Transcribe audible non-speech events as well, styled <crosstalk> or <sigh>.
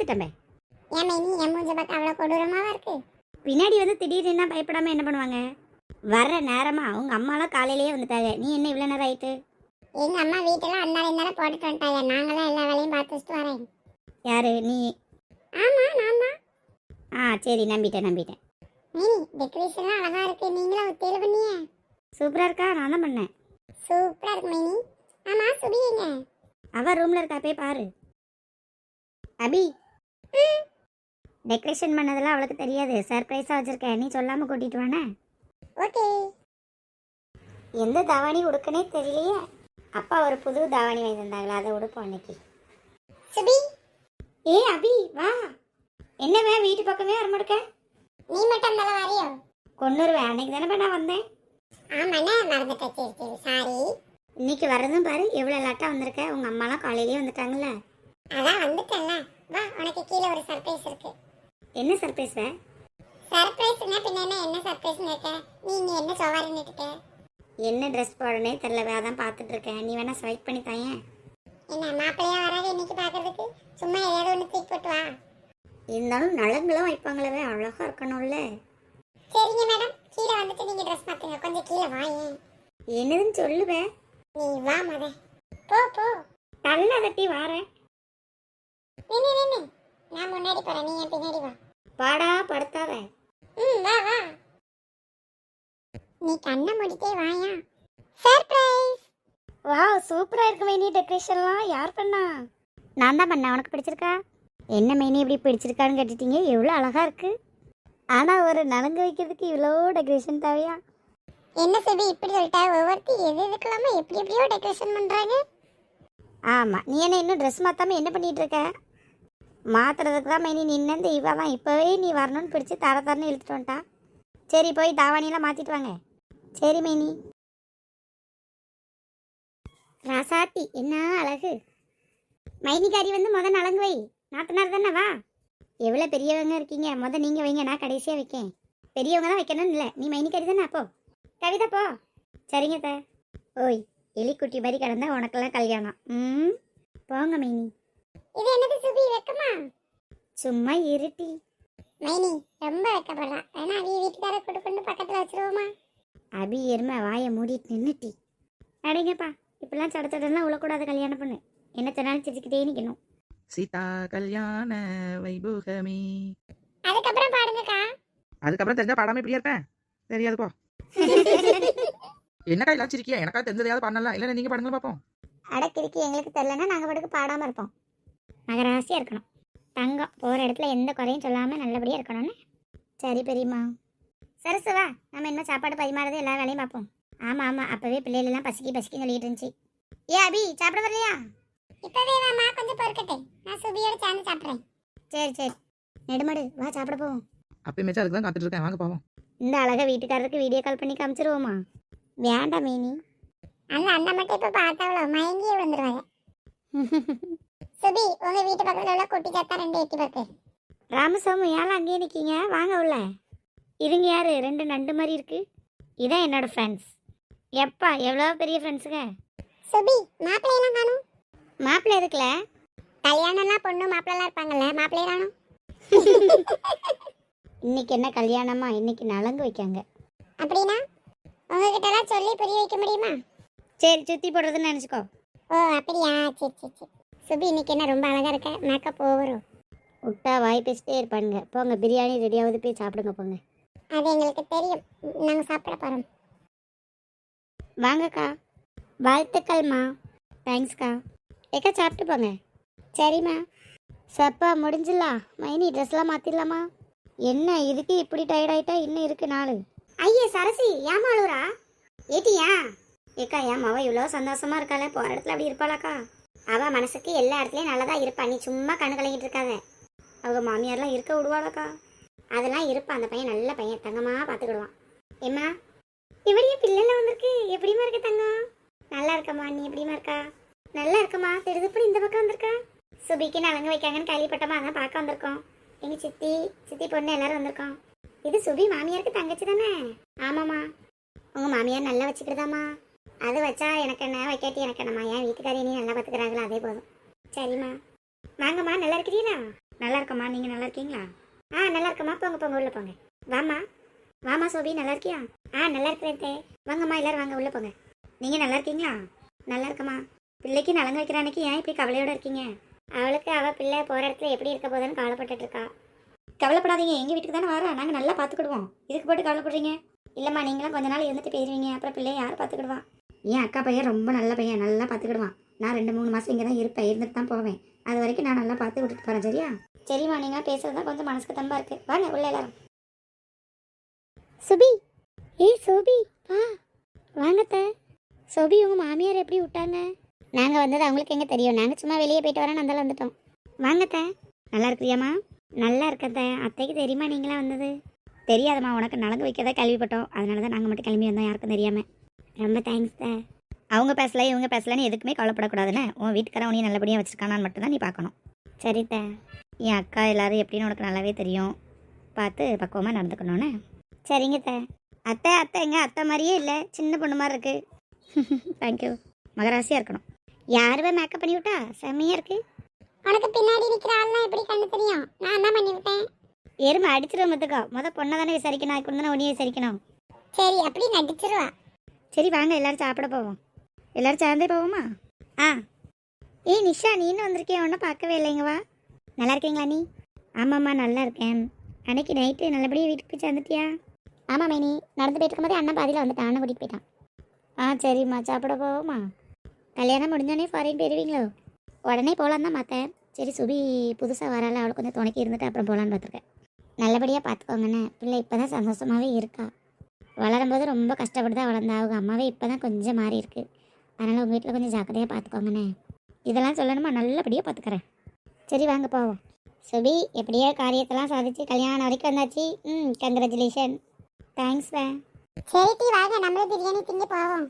பயந்துட்டமே ஏன் மைனி என் மூஞ்ச பார்க்க அவ்வளோ கொடூரமாவா இருக்கு? பின்னாடி வந்து திடீர்னு பயப்படாம என்ன பண்ணுவாங்க? வர்ற நேரமா அவங்க அம்மாலாம் காலையிலேயே வந்துட்டாங்க. நீ என்ன இவ்வளோ நேரம் ஆயிட்டு எங்க அம்மா வீட்டெல்லாம் அந்த இருந்தாலும் போட்டுட்டு வந்துட்டாங்க. நாங்களாம் எல்லா வேலையும் பார்த்து வச்சுட்டு வரேன். யாரு? நீ? ஆமா நான் தான். ஆ சரி நம்பிட்டேன் நம்பிட்டேன். மைனி டெக்கரேஷன்லாம் அழகா இருக்கு. நீங்களும் ஒத்தையில பண்ணியே. சூப்பராக இருக்கா? நான் தான் பண்ணேன். சூப்பரா இருக்கு மைனி ஆமா சுபி எங்க? அவ ரூம்ல இருக்கா போய் பாரு. அபி டெக்கரேஷன் பண்ணதெல்லாம் அவளுக்கு தெரியாது. சர்ப்ரைஸாக வச்சிருக்கேன். நீ சொல்லாம கூட்டிட்டு வானே. ஓகே. எந்த தாவணி உடுக்கனே தெரியலையே. அப்பா ஒரு புது தாவணி வாங்கியிருந்தாங்களா அதை உடுப்போம் அன்னைக்கு. சுபி. ஏ அபி வா. என்ன வே வீட்டு பக்கமே வர மாட்டேக்க நீ மட்டும் அந்த வரையோ? கொண்டுருவேன் அன்னைக்கு தானே நான் வந்தேன். ஆமாண்ணே மறந்துட்டேன் சரி சரி சாரி இன்னைக்கு வரதும் பாரு எவ்வளோ லேட்டாக வந்திருக்க? உங்க அம்மாலாம் காலையிலேயே வந்துட்டாங்கல்ல. அதான் வந்துட்டேன்ல. வா உனக்கு கீழே ஒரு சர்ப்ரைஸ் இருக்கு. என்ன சர்ப்ரைஸ் வே? சர்ப்ரைஸ்னா பின்ன என்ன சர்ப்ரைஸ்னு இருக்க நீ இங்க என்ன சவாரின்னு இருக்க என்ன ட்ரெஸ் போடனே தெரில வே அதான் பார்த்துட்டு இருக்கேன். நீ வேணா செலக்ட் பண்ணி தாயேன் என்ன மாப்பிள்ளையா வராது இன்னைக்கு பாக்குறதுக்கு சும்மா ஏதாவது ஒன்று தூக்கி போட்டு வா. இருந்தாலும் நலங்களும் வைப்பாங்களவே அழகா இருக்கணும்ல. சரிங்க மேடம் கீழே வந்துட்டு நீங்க ட்ரெஸ் மாத்துங்க. கொஞ்சம் கீழே வாயேன் என்னதுன்னு சொல்லுவேன் நீ வா மத. போ போ. தள்ள தட்டி வாரேன். நின்னு நின்னு நான் முன்னாடி போறேன். நீ என் பின்னாடி வா. பாடா படுத்தாத. ம் வா வா. நீ கண்ணை மூடிட்டே வாயா. சர்ப்ரைஸ் வா சூப்பரா இருக்கு மைனி. டெக்கரேஷன்லாம் யார் பண்ணா? நான் தான் பண்ணேன். உனக்கு பிடிச்சிருக்கா? என்ன மைனி இப்படி பிடிச்சிருக்கான்னு கேட்டுட்டீங்க? எவ்வளோ அழகா இருக்கு. ஆனா ஒரு நலங்கு வைக்கிறதுக்கு இவ்வளோ டெக்கரேஷன் தேவையா? என்ன சுபி இப்படி சொல்லிட்டா? ஒவ்வொருத்தி எது எதுக்கெல்லாம எப்படி எப்படியோ டெக்கரேஷன் பண்றாங்க. ஆமா. நீ என்ன இன்னும் ட்ரெஸ் மாத்தாம என்ன பண்ணிட்டு இருக்க? மாத்துறதுக்கு தான் மைனி நின்னந்து இவன் தான். இப்போவே நீ வரணும்னு பிடிச்சி தர தரன்னு இழுத்துட்டு வந்துட்டான் சரி போய் தாவாணியெல்லாம் மாற்றிட்டு வாங்க. சரி மைனி. ராசாத்தி என்ன அழகு? மைனிகாரி வந்து முத நலங்கு வை. நாத்தனார் தானே வா. எவ்வளோ பெரியவங்க இருக்கீங்க. முத நீங்கள் வைங்க நான் கடைசியாக வைக்கேன். பெரியவங்க தான் வைக்கணும்னு இல்லை. நீ மைனிகாரி தானே அப்போ. கவிதா போ. சரிங்க சார் ஓய் எலிக்குட்டி மாதிரி கிடந்தா உனக்கெல்லாம் கல்யாணம். ம்? போங்க மைனி. இது என்னது சுபி வெக்கமா? சும்மா இருட்டி. மைனி ரொம்ப வெக்கப்படுறா வேணா அவிய வீட்டுக்கார கூட்டு கொண்டு பக்கத்துல வச்சிருவோமா? அபி எருமை வாயை மூடிட்டு நின்னுட்டி. அடைங்கப்பா இப்பெல்லாம் சட சடலாம் உழக்கூடாது கல்யாணம் பண்ணு. என்ன சொன்னாலும் சிரிச்சுக்கிட்டே நிற்கணும் சீதா கல்யாண வைபோகமே. அதுக்கப்புறம் பாடுங்கக்கா. அதுக்கப்புறம் தெரிஞ்சா பாடாம இப்படியே இருப்பேன். தெரியாது போ. <laughs> என்னக்கா எல்லாம் சிரிக்கியா எனக்கா தெரிஞ்சதையாவது பாடலாம் இல்லை நீங்க பாடுங்க பார்ப்போம் அடக்கிருக்கி எங்களுக்கு தெரிலன்னா நாங்கள் பாட்டுக்கு பாடாமல் இருப்போம். நகராசியாக இருக்கணும். தங்கம் போகிற இடத்துல எந்த குறையும் சொல்லாமல் நல்லபடியாக இருக்கணும்னு? சரி பெரியம்மா. சரசு வா. நம்ம என்ன சாப்பாடு பரிமாறது எல்லா வேலையும் பார்ப்போம். ஆமாம் ஆமாம் அப்போவே பிள்ளைகள் எல்லாம் பசிக்கி பசிக்கின்னு சொல்லிட்டு இருந்துச்சு. ஏ அபி சாப்பிட வரலையா? இப்பவே வாமா கொஞ்சம் பொறுக்கட்டே. நான் சுபியோட சேர்ந்து சாப்பிடுறேன். சரி சரி. நெடுமாடு வா சாப்பிட போவோம். அப்பயுமேச்சும் அதுக்கு தான் காத்துட்டு இருக்கேன். வாங்க பாவம். இந்த அழகா வீட்டுக்காரருக்கு வீடியோ கால் பண்ணி காமிச்சிருவோமா? வேண்டாம் மீனி அந்த அண்ணன் மட்டும் இப்ப பார்த்தாவளோ? மயங்கியே விழுந்துருவாங்க. <laughs> சுபி உங்க வீட்டு பக்கத்துல உள்ள குட்டி சத்தா ரெண்டு எட்டி பத்து ராமசாமி ஏன் அங்கேயே நிற்கீங்க வாங்க உள்ள. இதுங்க யாரு? ரெண்டு நண்டு மாதிரி இருக்கு. இதான் என்னோட ஃப்ரெண்ட்ஸ் எப்பா எவ்வளோ பெரிய ஃப்ரெண்ட்ஸுங்க சுபி மாப்பிள்ளையெல்லாம் காணும். மாப்பிள்ளை இருக்குல்ல கல்யாணம்லாம் பொண்ணு மாப்பிள்ளைலாம் இருப்பாங்கல்ல மாப்பிள்ளைய காணும். இன்னைக்கு என்ன கல்யாணமா? இன்னைக்கு நலங்கு வைக்காங்க. அப்படின்னா உங்ககிட்ட எல்லாம் சொல்லி புரிய வைக்க முடியுமா? சரி சுற்றி போடுறதுன்னு நினச்சிக்கோ. ஓ அப்படியா? சரி சரி சரி. சுபி இன்னைக்கு என்ன ரொம்ப அழகா இருக்க? மேக்கப் ஓவரும் விட்டா வாய் பேசிட்டே இருப்பானுங்க. போங்க பிரியாணி ரெடியாவது போய் சாப்பிடுங்க போங்க. அது எங்களுக்கு தெரியும். நாங்க சாப்பிட போறோம். வாங்கக்கா. வாழ்த்துக்கள்மா. தேங்க்ஸ்க்கா ஏக்கா சாப்பிட்டு போங்க. சரிம்மா. சப்பா முடிஞ்சிடலாம் மைனி ட்ரெஸ்லாம் மாற்றிடலாமா என்ன இதுக்கு இப்படி டயர்ட் ஆயிட்டா? இன்னும் இருக்கு நாள். ஐயே சரசி ஏமா அழுவுறா? ஏட்டியா? ஏக்கா ஏன் அவ இவ்வளோ சந்தோஷமா இருக்காளே. போகிற இடத்துல அப்படி இருப்பாளாக்கா? அவ மனசுக்கு எல்லா இடத்துலையும் நல்லதா இருப்பா. நீ சும்மா கண்ணு கலங்கிட்டு இருக்காத. அவங்க மாமியார்லாம் இருக்க விடுவாளாக்கா அதெல்லாம் இருப்பா. அந்த பையன் நல்ல பையன். தங்கமா பார்த்துக்கிடுவான். ஏம்மா இவடியே பிள்ளைல வந்திருக்கு? எப்படிமா இருக்க தங்கம்? நல்லா இருக்கம்மா. நீ எப்படிமா இருக்கா? நல்லா இருக்கம்மா திருதுப்படி இந்த பக்கம் வந்திருக்கா? சுபிக்கு நலங்கு வைக்காங்கன்னு கேள்விப்பட்டமா? அதான் பார்க்க வந்திருக்கோம். எங்க சித்தி சித்தி பொண்ணு எல்லாரும் வந்திருக்கோம். இது சுபி மாமியாருக்கு தங்கச்சி தானே? ஆமாம்மா. உங்க மாமியார் நல்லா வச்சுக்கிட்டுதாம்மா அது வச்சா எனக்கு என்ன? வைக்காட்டி எனக்கு என்னம்மா என் வீட்டுக்காரி நீ நல்லா பார்த்துக்கிறாங்களா அதே போதும். சரிம்மா. வாங்கம்மா நல்லா இருக்கிறீங்களா? நல்லா இருக்கம்மா. நீங்கள் நல்லா இருக்கீங்களா? ஆ நல்லா இருக்கம்மா. போங்க போங்க உள்ளே போங்க. வாம்மா. வாமா சோபி நல்லா இருக்கியா? ஆ நல்லா இருக்கிறேன் வாங்கம்மா எல்லாரும் வாங்க உள்ளே போங்க. நீங்கள் நல்லா இருக்கீங்களா? நல்லா இருக்கம்மா. பிள்ளைக்கு நலங்கு வைக்கிற அன்னைக்கு ஏன் இப்படி கவலையோட இருக்கீங்க? அவளுக்கு அவள் பிள்ளை போகிற இடத்துல எப்படி இருக்க போதுன்னு கவலைப்பட்டுட்டு இருக்கா. கவலைப்படாதீங்க. எங்கள் வீட்டுக்கு தானே வரா? நாங்கள் நல்லா பார்த்துக்கிடுவோம் இதுக்கு போட்டு கவலைப்படுறீங்க? இல்லைம்மா நீங்களும் கொஞ்ச நாள் இருந்துட்டு போயிருவீங்க. அப்புறம் பிள்ளைய யார் பார்த்துக்கிடுவா என் அக்கா பையன் ரொம்ப நல்ல பையன் நல்லா பார்த்துக்கிடுவான். நான் ரெண்டு மூணு மாதம் இங்கே தான் இருப்பேன் இருந்துட்டு தான் போவேன். அது வரைக்கும் நான் நல்லா பார்த்து விட்டுட்டு போகிறேன் சரியா? சரிம்மா நீங்கள் பேசுறது தான் கொஞ்சம் மனசுக்கு தம்பா இருக்கு. வாங்க உள்ள எல்லாரும். சுபி. ஏய் சோபி வா. வாங்கத்த சோபி உங்கள் மாமியார் எப்படி விட்டாங்க? நாங்கள் வந்தது அவங்களுக்கு எங்கே தெரியும். நாங்கள் சும்மா வெளியே போயிட்டு வரேன் அந்தால வந்துட்டோம். வாங்கத்த நல்லா இருக்கிறியாம்மா? நல்லா இருக்கத்த அத்தைக்கு தெரியுமா நீங்களாம் வந்தது? தெரியாதம்மா உனக்கு நலங்கு வைக்கதான் கேள்விப்பட்டோம். அதனால தான் நாங்கள் மட்டும் கிளம்பி வந்தோம் யாருக்கும் தெரியாமல் ரொம்ப தேங்க்ஸ் த அவங்க பேசல இவங்க பேசலன்னு எதுக்குமே கவலைப்படக்கூடாதுன்னு உன் வீட்டுக்காரன் உனையும் நல்லபடியாக வச்சிருக்கானான்னு மட்டும் தான் நீ பார்க்கணும். சரி என் அக்கா எல்லாரும் எப்படின்னு உனக்கு நல்லாவே தெரியும். பார்த்து பக்குவமாக நடந்துக்கணும்னு. சரிங்க த அத்தை அத்தை எங்க? அத்தை மாதிரியே இல்லை. சின்ன பொண்ணு மாதிரி இருக்கு. தேங்க்யூ மகராசியாக இருக்கணும். யாருவே மேக்கப் பண்ணி விட்டா? செம்மையாக இருக்கு. உனக்கு பின்னாடி நிக்கிற ஆள்லாம் எப்படி கண்ணு தெரியும்? நான் தான் பண்ணி விட்டேன். எருமை அடிச்சிடும் மத்துக்கோ முத பொண்ணை தானே விசாரிக்கணும். அதுக்கு தானே உன்னையே விசாரிக்கணும். சரி அப்படி நடிச்சிருவா. சரி வாங்க எல்லாரும் சாப்பிட போவோம். எல்லாரும் சேர்ந்தே போவோமா? ஆ. ஏய் நிஷா நீ இன்னும் வந்திருக்கியா? ஒன்றும் பார்க்கவே இல்லைங்க வா. நல்லா இருக்கீங்களா நீ? ஆமாம்மா நல்லா இருக்கேன். அன்னைக்கு நைட்டு நல்லபடியாக வீட்டுக்கு போய் சேர்ந்துட்டியா? ஆமாம் மேனி. நடந்து போயிட்டு இருக்கும்போதே அண்ணன் பாதியில் வந்துட்டான். அண்ணன் கூட்டிகிட்டு போயிட்டான். ஆ சரிம்மா சாப்பிட போவோமா கல்யாணம் முடிஞ்சோடனே ஃபாரின் போயிடுவீங்களோ உடனே போகலான்னு தான் பார்த்தேன். சரி சுபி புதுசாக வரால அவளுக்கு கொஞ்சம் துணைக்கி இருந்துட்டு அப்புறம் போகலான்னு பார்த்துருக்கேன். நல்லபடியாக பார்த்துக்கோங்கண்ணே. பிள்ளை இப்போ தான் சந்தோஷமாகவே இருக்கா. வளரும்போது ரொம்ப கஷ்டப்பட்டு தான் வளர்ந்தா அவங்க அம்மாவே இப்போ தான் கொஞ்சம் மாறி இருக்கு. அதனால் உங்கள் வீட்டில் கொஞ்சம் ஜாக்கிரதையாக பார்த்துக்கோங்கண்ணே இதெல்லாம் சொல்லணுமா? நல்லபடியாக பார்த்துக்கிறேன் சரி வாங்க போவோம். சுபி எப்படியோ காரியத்தெல்லாம் சாதிச்சு கல்யாணம் வரைக்கும் வந்தாச்சு. ம் கங்க்ராச்சுலேஷன் தேங்க்ஸ் வே சரி டீ வாங்க. நம்மளே பிரியாணி திங்க போவோம்.